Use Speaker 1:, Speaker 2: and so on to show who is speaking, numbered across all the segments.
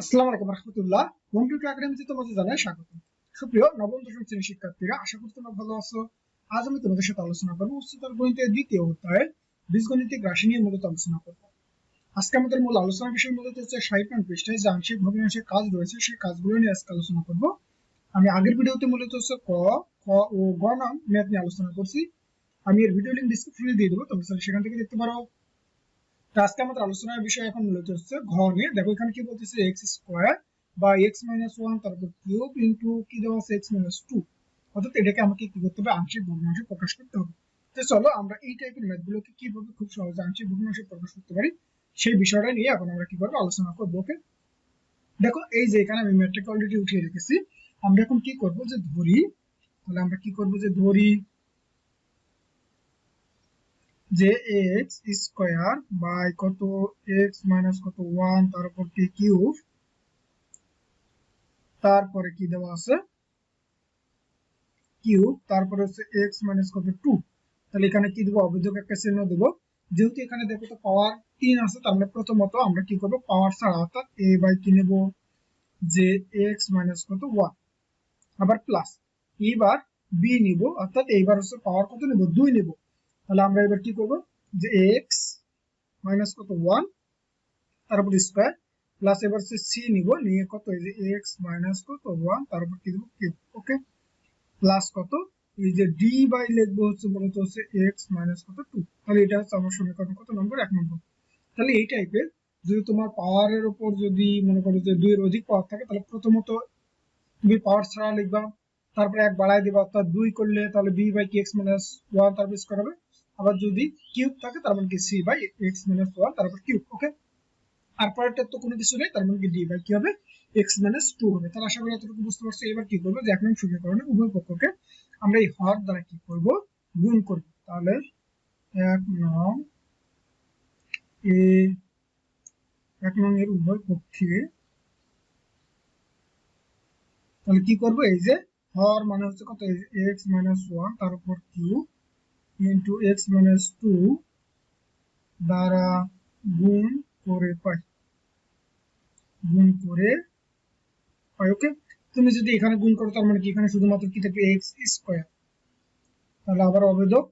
Speaker 1: আসসালামু আলাইকুম রহমতুল্লাহ। একাডেমিতে তোমাদের জানাই স্বাগত। সুপ্রিয়, নবম দশম শ্রেণির শিক্ষার্থীরা, আশা করি তোমরা ভালো আছো। আজ আমি তোমাদের সাথে আলোচনা করব উচ্চতর গণিতের দ্বিতীয় বীজগণিতিক রাশি নিয়ে মূলত আলোচনা করব। আজকে আমাদের মূল বিষয় মূলত হচ্ছে পৃষ্ঠায় যে আংশিক কাজ রয়েছে, সেই কাজগুলো নিয়ে আজকে আলোচনা করব। আমি আগের ভিডিওতে মূলত হচ্ছে ক, খ ও গ নাম নিয়ে আলোচনা করছি। আমি এর ভিডিও লিঙ্ক ডিসক্রিপশনে দিয়ে দেবো, তোমরা সেখান থেকে দেখতে পারো। আজকে আমাদের আলোচনার বিষয় এখন মূলত হচ্ছে ঘ নিয়ে। দেখো, এখানে কি বলতেছে? এক্স স্কোয়ার বা এক্স মাইনাস ওয়ান তারপর কিউব ইন্টু কি দেওয়া আছে? এক্স মাইনাস টু অর্থাৎ এটাকে আমাকে কি করতে হবে? আংশিক ভগ্নাংশে প্রকাশ করতে হবে। তো চলো, আমরা এই টাইপের ম্যাথগুলোকে কীভাবে খুব সহজে আংশিক ভগ্নাংশে প্রকাশ করতে পারি, সেই বিষয়টা নিয়ে এখন আমরা কি করব? আলোচনা করব ওকে দেখো, এই যে এখানে আমি ম্যাট্রিক অলরেডি উঠিয়ে রেখেছি। আমরা এখন কি করব যে ধরি? তাহলে আমরা কি করব যে ধরি? যে এক্স স্কোয়ার বাই কত এক্স মাইনাস কত ওয়ান তারপর কি কিউব তারপরে কি দেওয়া আছে? কিউব তারপরে হচ্ছে এক্স মাইনাস কত টু তাহলে এখানে কি দেবো? অভিযোগ একটা চিহ্ন দেবো। যেহেতু এখানে দেখো তো পাওয়ার তিন আছে তাহলে প্রথমত আমরা কি করব? পাওয়ার ছাড়া অর্থাৎ এ বাই কি নেব। যে এক্স মাইনাস কত ওয়ান আবার প্লাস এইবার বি নিব, অর্থাৎ এইবার হচ্ছে পাওয়ার কত নেব? দুই নেব। তাহলে আমরা এবার কি করব? যে এক্স মাইনাস কত? ওয়ান তারপর স্কোয়ার প্লাস এবার হচ্ছে সি নিব, নিয়ে কত? এই যে এক্স মাইনাস কত? ওয়ান তারপর কি দেবো? কিউব ওকে প্লাস কত? এই যে ডি বাই লিখব হচ্ছে মূলত হচ্ছে এক্স মাইনাস কত? টু তাহলে এটা হচ্ছে আমার সমীকরণ কত নম্বর? এক নম্বর। তাহলে এই টাইপের যদি তোমার পাওয়ারের উপর যদি মনে করো যে দুইয়ের অধিক পাওয়ার থাকে, তাহলে প্রথমত তুমি পাওয়ার ছাড়া লিখবা, তারপরে এক বাড়াই দিবা, অর্থাৎ দুই করলে তাহলে বি বাই কি এক্স মাইনাস ওয়ান তারপর স্কোয়ার হবে। আবার যদি কিউব থাকে, তার মানে কি C by x minus one তারপর কিউব ওকে আর পরেরটা তো কোনো কিছু নেই, তার মানে কি ডি বাই কি হবে? এক্স মাইনাস টু হবে। তাহলে আশা করি এতটুকু বুঝতে পারছ। এবার কি করব? যে এক নং সমীকরণে উভয় পক্ষকে আমরা এই হর দ্বারা কি করব? গুণ করব তাহলে এক নং এ, এক নং এর উভয় পক্ষে তাহলে কি করব? এই যে হর মানে হচ্ছে কত? এক্স মাইনাস ওয়ান তার উপর cube into x minus two দ্বারা গুণ করে পাই। গুণ করে পাই ওকে তুমি যদি এখানে গুণ করো, তার মানে কি? এখানে শুধুমাত্র কি থাকবে? এক্স স্কোয়ার তাহলে আবার অবেদক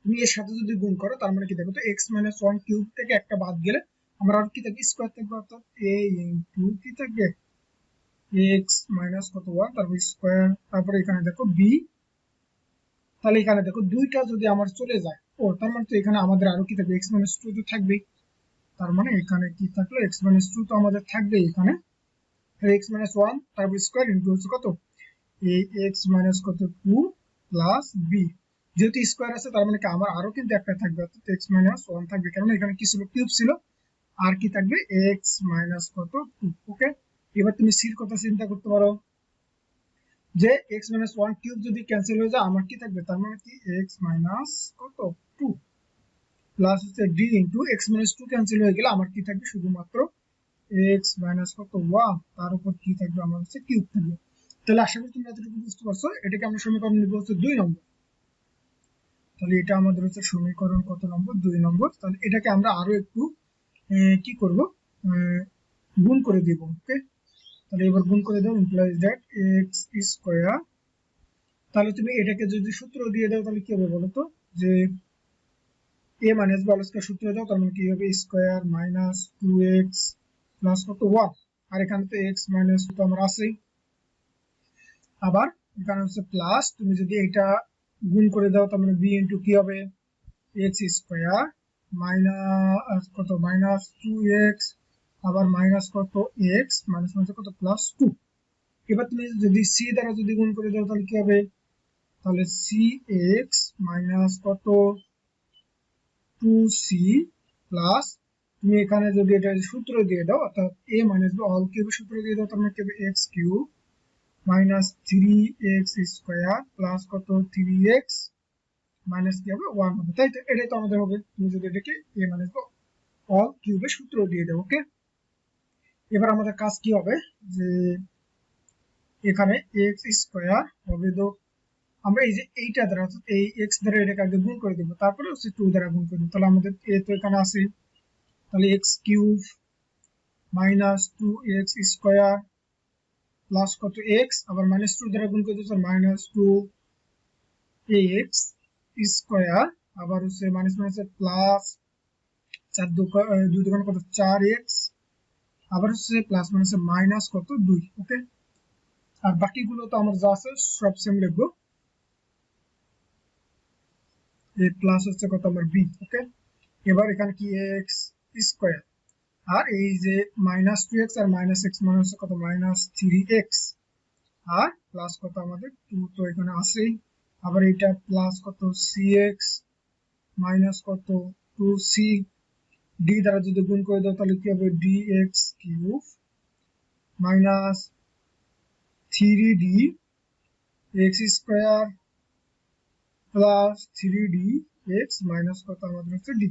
Speaker 1: তুমি এর সাথে যদি গুণ করো, তার মানে কি দেখো তো এক্স মাইনাস ওয়ান কিউব থেকে একটা বাদ গেলে আমরা আর কি থাকবে? স্কোয়ার থাকবে, অর্থাৎ এ ইন্টু কি থাকবে? এক্স মাইনাস কত? ওয়ান তারপর স্কোয়ার তারপরে এখানে দেখো বি তাহলে এখানে দেখো দুইটা যদি আমার চলে যায়, ও, তার মানে তো এখানে আমাদের আরও কি থাকবে? এক্স মাইনাস টু তো থাকবেই। তার মানে এখানে কি থাকল? এক্স মাইনাস টু তো আমাদের থাকবেই এখানে। এক্স মাইনাস ওয়ান তারপর স্কোয়ার ইন্টু হচ্ছে কত? এই এক্স মাইনাস কত? টু প্লাস বি যেহেতু স্কোয়ার আছে, তার মানে আমার আরও কিন্তু একটা থাকবে, অর্থাৎ এক্স মাইনাস ওয়ান থাকবে। কারণ এখানে কি ছিল? কিউব ছিল। আর কি থাকবে? এক্স মাইনাস কত? টু ওকে এবার তুমি সির কথা চিন্তা করতে পারো। যে এক্স মাইনাস ওয়ান কিউব যদি ক্যান্সেল হয়ে যায়, আমার কি থাকবে? তার মানে কি? এক্স মাইনাস কত? টু প্লাস হচ্ছে D into x minus two cancel হয়ে গেলে আমার কি থাকবে? শুধুমাত্র এক্স মাইনাস কত? ওয়ান তার উপর কি থাকবে? আমার হচ্ছে কিউব থাকবে। তাহলে আশা করি তুমি এতটুকু বুঝতে পারছ। এটাকে আমরা সমীকরণ নিব হচ্ছে দুই নম্বর। তাহলে এটা আমাদের হচ্ছে সমীকরণ কত নম্বর? দুই নম্বর। তাহলে এটাকে আমরা আরও একটু কি করব? গুণ করে দিব ওকে তাহলে এবার গুণ করে দাও ইমপ্লাইজ দ্যাট এক্স স্কোয়ার তাহলে তুমি এটাকে যদি সূত্র দিয়ে দাও, তাহলে কি হবে বলো তো? যে এ মাইনাস বি অলস্কয়ার সূত্র দাও, তার মানে কি হবে? Square minus two x plus কত? ওয়ান আর এখানে তো এক্স মাইনাস তো আমার আছেই। আবার এখানে হচ্ছে প্লাস তুমি যদি এটা গুণ করে দাও, তার মানে বি ইন্টু কি হবে? এক্স স্কোয়ার মাইনাস কত? মাইনাস টু এক্স আবার মাইনাস কত এক্স, মাইনাস মাইনাস কত প্লাস টু এবার তুমি যদি সি দ্বারা যদি গুণ করে দাও, তাহলে কি হবে? তাহলে সি এক্স মাইনাস কত? টু সি প্লাস তুমি এখানে যদি এটা সূত্র দিয়ে দাও, অর্থাৎ A minus B all cube সূত্র দিয়ে দাও, তার মানে কি হবে? X cube minus three x square plus কত? থ্রি এক্স মাইনাস কি হবে? ওয়ান হবে। তাই তো, এটাই তো আমাদের হবে। তুমি যদি এটাকে এ মাইনাস অল কিউবের সূত্র দিয়ে দাও ওকে এবার আমাদের কাজ কি হবে? যে এখানে এক্স স্কোয়ার হবে তো আমরা এই যে এইটা দ্বারা, অর্থাৎ এই এক্স দ্বারা এটাকে আগে গুণ করে দেবো, তারপরে হচ্ছে টু দ্বারা গুণ করে দেবো। তাহলে আমাদের এ তো এখানে আছে। তাহলে x cube minus two x square plus কত এক্স আবার মাইনাস টু দ্বারা গুণ করতে মাইনাস টু এক্স স্কোয়ার আবার হচ্ছে মাইনাস মাইনাস প্লাস চার দোকান দুই দোকান কত? চার এক্স আবার হচ্ছে প্লাস মাইনাস মাইনাস কত? দুই ওকে আর বাকিগুলো তো আমার যা আছে সব সেম লিখব। এ প্লাস হচ্ছে কত আমার বি ওকে এবার এখানে কি এক্স স্কোয়ার আর এই যে মাইনাস টু এক্স আর মাইনাস এক্স মানে হচ্ছে কত? মাইনাস থ্রি এক্স আর প্লাস কত আমাদের? টু তো এখানে আসেই আবার এটা প্লাস কত? সি এক্স মাইনাস কত? টু সি ডি দ্বারা যদি গুণ করে দাও, তাহলে কি হবে? D x cube minus three D x square plus three D x minus কত? আমাদের হচ্ছে ডি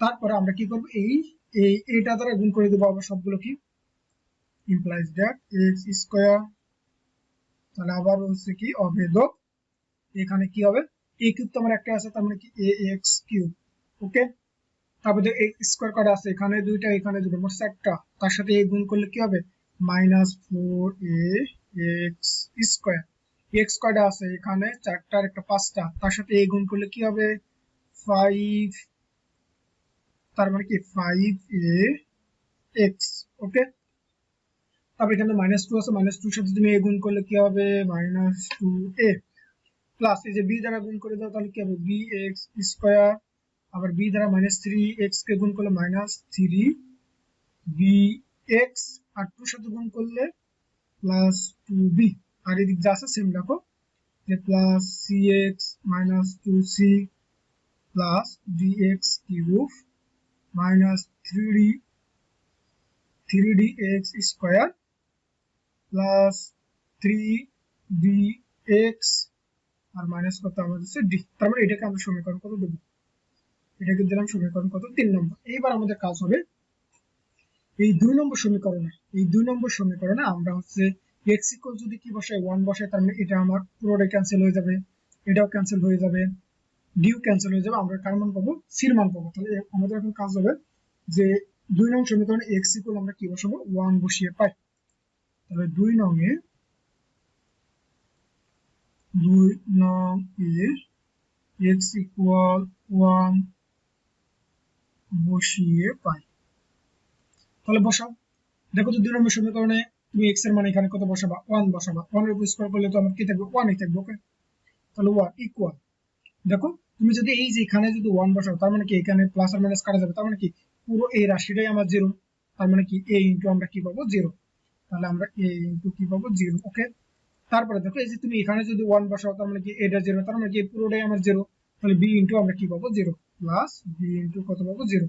Speaker 1: তারপরে আমরা কি করব? এই এই এটা দ্বারা গুণ করে দেবো আবার সবগুলো কি? ইমপ্লাইজ দ্যাট এক্স স্কোয়ার তাহলে আবার হচ্ছে কি? অভেদক। এখানে কি হবে? এ কিউব তো আমার একটা আছে, তার মানে কি? এ এক্স কিউব ওকে তারপরে এই স্কোয়ার কার্ড আছে, এখানে দুইটা, এখানে দুটো, মোট চারটা। তার সাথে এই গুণ করলে কি হবে? Minus four A x square x কয়টা আছে, এখানে চারটা আর একটা পাঁচটা। তার সাথে এই গুণ করলে কি হবে? ফাইভ তার মানে কি? ফাইভ এ এক্স ওকে তারপর এখানে মাইনাস টু আছে মাইনাস টুর সাথে তুমি এ গুণ করলে কি হবে? মাইনাস টু এ প্লাস এই যে বি দ্বারা গুণ করে দাও, তাহলে কি হবে? বি এক্স স্কোয়ার আবার বি দ্বারা মাইনাস থ্রি এক্স কে গুণ করলে মাইনাস থ্রি বি এক্স আর টুর সাথে গুণ করলে প্লাস টু বি আর এদিক যা আছে সেম দেখো, যে plus C x minus two C plus D x cube minus three D three D x square plus three D x আর মাইনাস কত আমাদের ডি তার মানে এটাকে আমরা সমীকরণ কত দেবো? এটাকে দিলাম সমীকরণ কত? তিন নম্বর। এইবার আমাদের কাজ হবে এই দুই নম্বর সমীকরণে। এই দুই নম্বর সমীকরণে আমরা হচ্ছে এক্স ইকুয়াল যদি কি বসাই ওয়ান বসাই তার মানে এটা আমার পুরোটাই ক্যান্সেল হয়ে যাবে, এটাও ক্যান্সেল হয়ে যাবে ডিউ ক্যান্সেল হয়ে যাবে, আমরা কার মান পাবো? সির মান পাবো। তাহলে আমাদের এখন কাজ হবে যে দুই নং সমীকরণে এক্স ইকুয়াল আমরা কি বসাবো? ওয়ান বসিয়ে পাই। তাহলে দুই নং এ দুই নং এ এক্স ইকুয়াল ওয়ান বসিয়ে পাই। তাহলে বসাও। দেখো তো দুই নম্বর সমীকরণে তুমি এক্সের মানে এখানে কত বসাবা? ওয়ান বসাবা। ওয়ানের উপর স্কোয়ার করলে তো আমার কি থাকবে? ওয়ানই থাকবে ওকে তাহলে ওয়ান ইকুয়াল দেখো, তুমি যদি এই যে এখানে যদি ওয়ান বসাও, তার মানে কি এখানে প্লাস আর মাইনাস কাটা যাবে? তার মানে কি পুরো এই রাশিটাই আমার জিরো তার মানে কি এ ইন্টু আমরা কি পাবো? জিরো তাহলে আমরা এ ইন্টু কি পাবো? জিরো ওকে তারপরে দেখো, এই যে তুমি এখানে যদি ওয়ান বসাও, তার মানে কি এটা জিরো তার মানে কি পুরোটাই আমার জিরো তাহলে বি ইন্টু আমরা কি পাবো? জিরো প্লাস বি ইন্টু কত পাবো? জিরো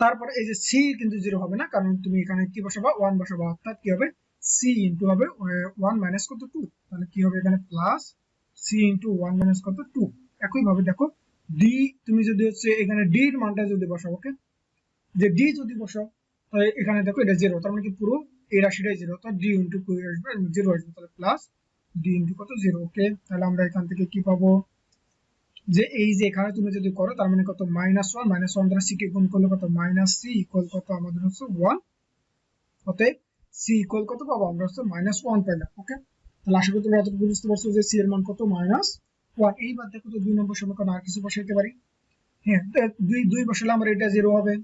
Speaker 1: তারপরে এই যে সি কিন্তু জিরো হবে না, কারণ তুমি এখানে কি বসাবা? ওয়ান বসাবা। অর্থাৎ কি হবে? সি ইন্টু হবে ওয়ান মাইনাস কত? টু তাহলে কি হবে এখানে? Plus C into one minus কত? টু একইভাবে দেখো ডি তুমি যদি হচ্ছে এখানে ডি এর মানটা যদি বসাও ওকে যে ডি যদি বসাও, তাহলে এখানে দেখো এটা জিরো তার মানে কি পুরো এই রাশিটাই জিরো অর্থাৎ ডি ইন্টু আসবে জিরো আসবে, তাহলে প্লাস ডি ইন্টু কত? জিরো ওকে তাহলে আমরা এখান থেকে কি পাবো? যে এই যে এখানে তুমি যদি করো, তার মানে কত? মাইনাস ওয়ান মাইনাস ওয়ান দ্বারা সি কে গুণ করলে কত? মাইনাস সি ইকুয়াল কত? আমাদের হচ্ছে ওয়ান অতএব সি ইকুয়াল কত পাবো? আমরা হচ্ছে মাইনাস ওয়ান পাইলাম ওকে তাহলে আশা করি তোমরা এতটুকু বুঝতে পারছ যে সি এর মান কত? মাইনাস ওয়ান এইবার দেখো তো দুই নম্বর সমীকরণ আর কিছু বসাইতে পারি? হ্যাঁ দুই দুই বসালে আমার এটা জিরো হবে,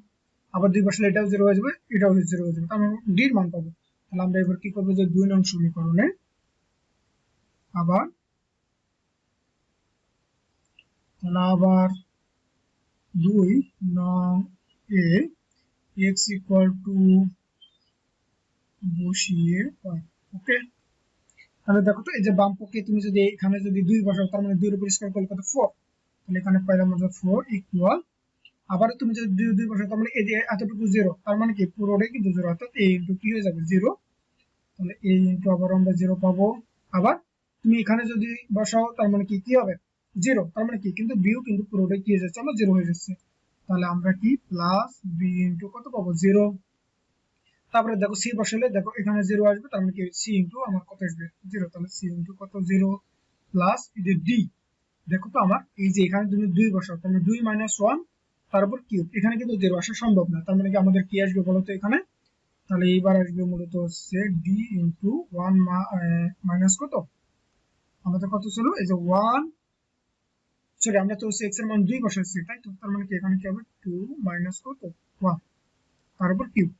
Speaker 1: আবার দুই বসালে এটাও জিরো হয়ে যাবে, এটাও জিরো হয়ে যাবে তাহলে ডির মান পাবো। তাহলে আমরা এবার কি করব? যে দুই নং সমীকরণে আবার আবার দুই নং এ এক্স ইকুয়াল টু বসিয়ে ওকে তাহলে দেখো তো, এই যে বাম পক্ষে তুমি যদি এখানে যদি দুই বসাও, তার মানে দুই উপর স্কোয়ার করলে কত? ফোর তাহলে এখানে পাইলাম আমরা ফোর ইকুয়াল আবার তুমি যদি দুই দুই বসাও, তার মানে এই যে এতটুকু জিরো তার মানে কি? পুরোটাই কিন্তু জিরো অর্থাৎ এ ইন্টু কি হয়ে যাবে? জিরো তাহলে এ ইন্টু আবার আমরা জিরো পাবো। আবার তুমি এখানে যদি বসাও, তার মানে কি কি হবে? জিরো তার মানে কি? কিন্তু বিও কিন্তু পুরোটাই কি হয়ে যাচ্ছে? আমার জিরো হয়ে যাচ্ছে। তাহলে আমরা কি? প্লাস বি ইন্টু কত পাবো? জিরো তারপরে দেখো সি বসালে দেখো এখানে জিরো আসবে, তার মানে কি? সি ইন্টু আমার কত আসবে? জিরো তাহলে সি ইন্টু কত? জিরো প্লাস এই যে ডি দেখো তো আমার, এই যে এখানে তুমি দুই বসাও, তাহলে দুই মাইনাস ওয়ান তারপর কিউব এখানে কিন্তু জিরো আসা সম্ভব না, তার মানে কি? আমাদের কি আসবে বলতো এখানে? তাহলে এইবার আসবে মূলত হচ্ছে ডি ইন্টু ওয়ান মাইনাস কত? আমাদের কত ছিল? এই যে ওয়ান সরি আমরা তো এক্সের মান দুই বসাচ্ছি, তাই তো? তার মানে কি? এখানে কি হবে? টু মাইনাস কত? ওয়ান তার উপর কিউব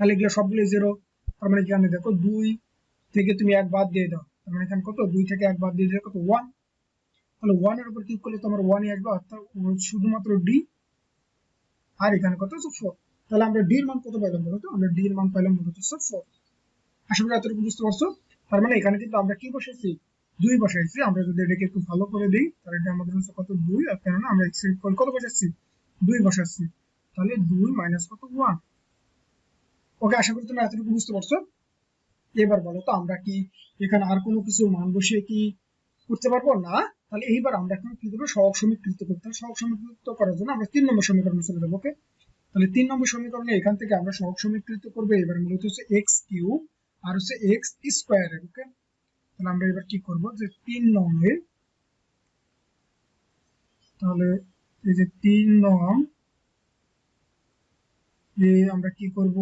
Speaker 1: তাহলে এগুলো সবগুলো জিরো তার মানে এখানে দেখো দুই থেকে তুমি এক বাদ দিয়ে দাও। তার মানে এখানে কত? দুই থেকে এক বাদ দিয়ে দিলে কত? ওয়ান তাহলে ওয়ানের উপর ক্লিক করলে তোমার ওয়ানই আসবে অর্থাৎ শুধুমাত্র ডি আর এখানে কত? হচ্ছে ফোর তাহলে আমরা ডি এর মান কত পাইলাম বলতো আমরা ডি এর মান পাইলাম মূলত হচ্ছে ফোর আশা করি এতটুকু বুঝতে পারছ? তার মানে এখানে কিন্তু আমরা কি বসাইছি দুই বসাইছি আমরা যদি এটাকে একটু ভালো করে দিই, তাহলে এটা আমাদের হচ্ছে কত? দুই, আর কেননা আমরা এক্সের কত বসাচ্ছি দুই বসাচ্ছি তাহলে দুই মাইনাস কত? ওয়ান ওকে আশা করি তুমি এতটুকু বুঝতে পারছ। এবার বলো তো, আমরা কি এখানে আর কোনো কিছু মান বসিয়ে কি করতে পারব? না। তাহলে এইবার আমরা এখন কি করব? সহগ সমীকৃত করতে হবে সহগ সমীকৃত করার জন্য আমরা তিন নম্বর সমীকরণে চলে যাব ওকে তাহলে তিন নম্বর সমীকরণে এখান থেকে আমরা সহগ সমীকৃত করব। এবার মূলত হচ্ছে এক্স কিউব আর হচ্ছে এক্স স্কোয়ার ওকে তাহলে আমরা এবার কি করব? যে তিন নংয়ে তাহলে এই যে তিন নং এ আমরা কি করব?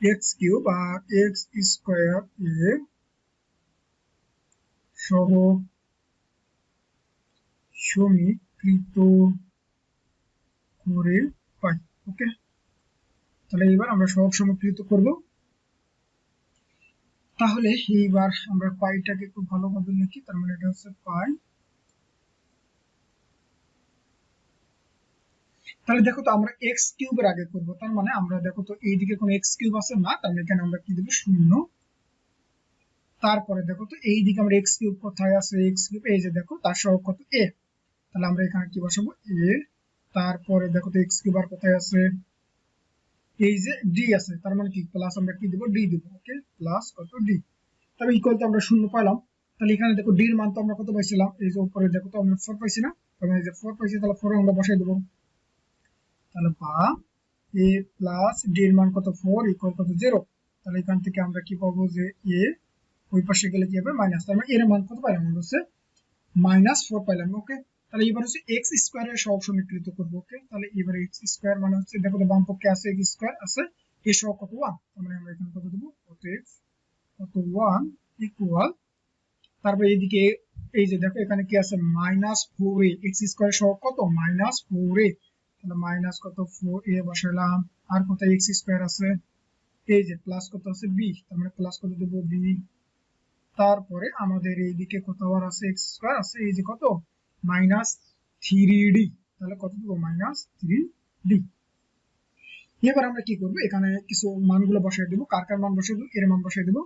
Speaker 1: এক্স কিউব আর এক্স স্কোয়ার এ সহ সমীকৃত করে পাই ওকে তাহলে এবার আমরা সহগ সমীকৃত করব। তাহলে এইবার আমরা পাইটাকে একটু ভালোভাবে লিখি, তার মানে এটা হচ্ছে পাই। তাহলে দেখো তো আমরা এক্স কিউবের আগে করব, তার মানে আমরা দেখো তো এইদিকে কোনো এক্স কিউব আছে না তাহলে এখানে আমরা কি দেবো? শূন্য। তারপরে দেখো তো এইদিকে আমরা এক্স কিউব কোথায় আছে? এক্স কিউব, এই যে দেখো, তার সহ কত? এ তাহলে আমরা এখানে কি বসাবো? এ তারপরে দেখো তো এক্স কিউব আর কোথায় আছে? এই যে ডি আছে, তার মানে কি? প্লাস আমরা কি দেব? ডি দেব ওকে প্লাস কত ডি তবে ইকুয়াল তো আমরা শূন্য পাইলাম। তাহলে এখানে দেখো ডি এর মান তো আমরা কত পাইছিলাম? এই যে উপরে দেখো তো আমরা ফোর পাইছি না? তাহলে এই যে ফোর পাইছি, তাহলে ফোর আমরা বসাই দেবো। তাহলে বা এ প্লাস ডি এর মান কত? ফোর ইকুয়াল কত? জিরো তাহলে এখান থেকে আমরা কি পাবো? যে এ ওই পাশে গেলে কি হবে? মাইনাস তার মানে এর মান কত পাইলাম আমরা? হচ্ছে মাইনাস ফোর পাইলাম ওকে তাহলে এবার হচ্ছে এক্স স্কোয়ারের সহগ সমীকৃত করব ওকে তাহলে এবার এক্স স্কোয়ার মানে হচ্ছে, দেখো তো বাম পক্ষে আছে এক্স স্কোয়ার আছে এ সহগ কত ওয়ান মানে আমরা এখানে কত দেবো? কত এক্স কত ওয়ান ইকুয়াল তারপর এইদিকে এই যে দেখো এখানে কি আছে? Minus four A x square সহগ কত? মাইনাস ফোর এ তাহলে মাইনাস কত? ফোর এ বসালাম, আর কত এক্স স্কোয়ার আছে? এই যে প্লাস কত আছে? বি তার মানে প্লাস কত দেবো? বি তারপরে আমাদের এইদিকে কত আছে এক্স স্কোয়ার আছে এই যে কত? মাইনাস থ্রি ডি, তাহলে কত দেবো? Minus three D. এবার আমরা কি করব? এখানে কিছু মানগুলো বসাই দেবো। কার কার মান বসাই দেবো? এর মান বসাই দেবো।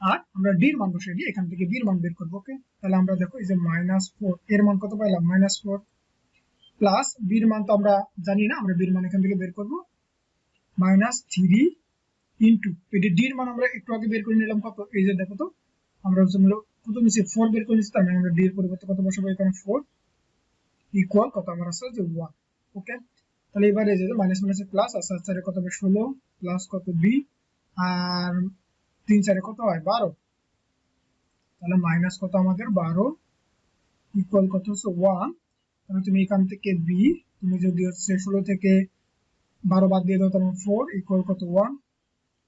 Speaker 1: আর আমরা ডির মান বসাই দিই এখান থেকে বির মান বের করব, ওকে? তাহলে আমরা দেখো, এই যে মাইনাস ফোর, এর মান কত পাইলাম? Minus four. প্লাস বির মান তো আমরা জানি না, আমরা বির মান এখান থেকে বের করব। মাইনাস থ্রি ইন্টু এটি ডির মান আমরা একটু আগে বের করে নিলাম কত? এই যে দেখো তো, আমরা হচ্ছে কত নিচ্ছি ফোর বের করে নিচ্ছি তার মানে আমরা ডি এর পরিবর্তে কত বসাবো? এখানে ফোর ইকুয়াল কত? আমার আছে যে ওয়ান ওকে তাহলে এবারে যে মাইনাস মাইনাস প্লাস আছে চারে কত হবে? ষোলো প্লাস কত? বি আর তিন চারে কত হয়? বারো। তাহলে মাইনাস কত আমাদের? বারো। ইকুয়াল কত হচ্ছে? ওয়ান তাহলে তুমি এখান থেকে বি তুমি যদি হচ্ছে ষোলো থেকে বারো বাদ দিয়ে দাও তাহলে ফোর ইকুয়াল কত? ওয়ান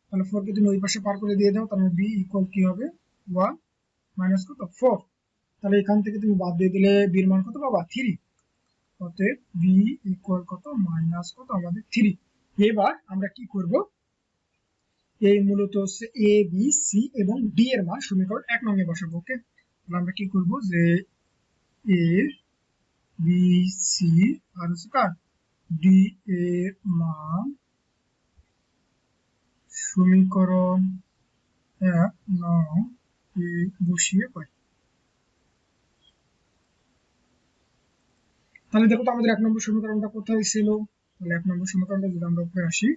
Speaker 1: তাহলে ফোর কে তুমি ওই পাশে পার করে দিয়ে দাও তাহলে বি ইকুয়াল কি হবে? ওয়ান মাইনাস কত? ফোর তাহলে এখান থেকে তুমি বাদ দিয়ে দিলে বির মান কত পাবা? থ্রি অতএব বি ইকুয়াল কত? মাইনাস কত? আমাদের থ্রি এবার আমরা কি করব? এই মূলত হচ্ছে এ বি সি এবং ডি এর মান সমীকরণ এক নঙ্গে বসাবো ওকে তাহলে আমরা কি করব যে এ বি সি আর হচ্ছে কার? ডি এর মান সমীকরণ এক নং বসিয়ে পাই তাহলে দেখো তো আমাদের এক নম্বর সমীকরণটা কোথায় ছিল? তাহলে এক নম্বর সমীকরণটা যদি আমরা উপরে আসি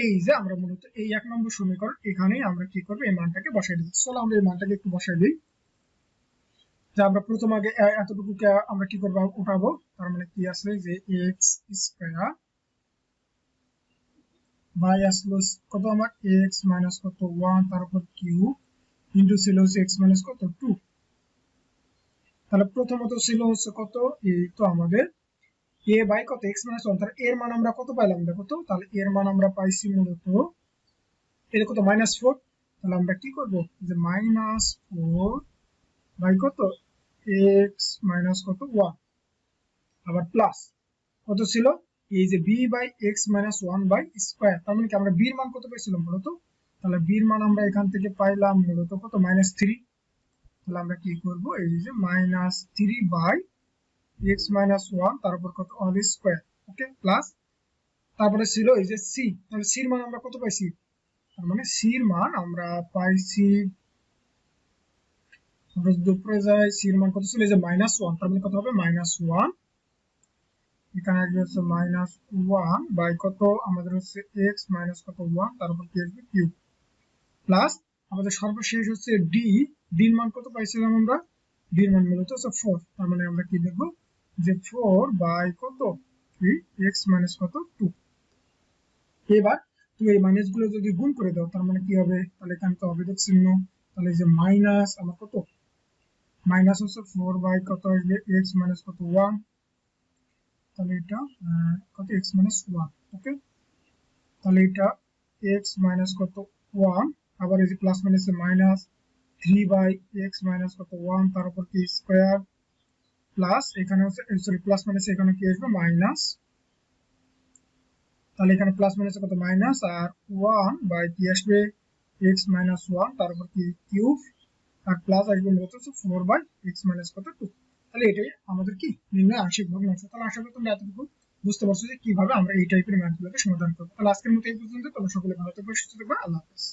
Speaker 1: এই যে আমরা মূলত এই এক নম্বর সমীকরণ, এখানেই আমরা কি করব? এই মানটাকে বসাই দিই চলো আমরা এই মানটাকে একটু বসাই দিই। যে আমরা প্রথম আগে এতটুকু আমরা কি করব? উঠাবো। তার মানে কি আছে? যে এক্স স্কোয়ার বাই আসলো কত আমার এক্স মাইনাস কত ওয়ান তারপর কিউ ইন্টু ছিল হচ্ছে এক্স মাইনাস কত টু তাহলে প্রথমত ছিল হচ্ছে কত? এই তো আমাদের এ বাই কত? এক্স মাইনাস ওয়ান তাহলে এর মান আমরা কত পাইলাম? দেখো তো, তাহলে এর মান আমরা পাইছি মূলত এর কত? মাইনাস ফোর তাহলে আমরা কি করব? যে মাইনাস ফোর বাই কত? এক্স মাইনাস কত? ওয়ান আবার প্লাস কত ছিল? এই যে B by x minus one by square তার মানে কি আমরা বির মান কত পেয়েছিলাম মূলত তাহলে বির মান আমরা এখান থেকে পাইলাম মূলত কত? মাইনাস থ্রি তাহলে আমরা কি করব? এই যে minus three by x minus one তারপর কত? অল স্কোয়ার ওকে প্লাস তারপরে ছিল এই যে সি তাহলে সির মান আমরা কত পাইছি? তার মানে সির মান আমরা পাইছি, আমরা যদি উপরে যাই সির মান কত ছিল? এই যে মাইনাস ওয়ান তার মানে কত হবে? মাইনাস ওয়ান এখানে আসবে হচ্ছে মাইনাস ওয়ান বাই কত? আমাদের হচ্ছে এক্স মাইনাস কত? ওয়ান তারপর কি আসবে? কিউব প্লাস আমাদের সর্বশেষ হচ্ছে ডি ডির মান কত পাইছিলাম আমরা? ডির মান মূলত হচ্ছে ফোর তার মানে আমরা কি দেখব? যে ফোর বাই কত? থ্রি এক্স মাইনাস কত? টু এবার তুমি এই মাইনাসগুলো যদি গুণ করে দাও, তার মানে কি হবে? তাহলে এখানে তো অবেদক চিহ্ন। তাহলে যে মাইনাস আমার কত? মাইনাস হচ্ছে ফোর বাই কত আসবে? এক্স মাইনাস কত? ওয়ান তাহলে এটা কত এক্স মাইনাস ওয়ান ওকে তাহলে এটা এক্স মাইনাস কত ওয়ান আবার এই যে plus minus minus three by x minus কত ওয়ান তার উপর কি স্কোয়ার প্লাস এখানে হচ্ছে সরি প্লাস মাইনাস এখানে কি আসবে? মাইনাস তাহলে এখানে প্লাস মাইনাস কত মাইনাস আর ওয়ান বাই কি আসবে? এক্স মাইনাস ওয়ান তার উপর কি কিউব আর প্লাস আসবে মূলত ফোর বাই এক্স মাইনাস কত টু তাহলে এটাই আমাদের কি? নির্ণয় আংশিক ভগ্নাংশ তাহলে আশা করি তোমরা এতটুকু বুঝতে পারছ যে কীভাবে আমরা এই টাইপের ম্যাথগুলোকে সমাধান করব। তাহলে আজকের মতো এই পর্যন্ত। তোমরা সকলে ভালো থাকবে, সুস্থ থাকবে। আল্লাহ হাফেজ।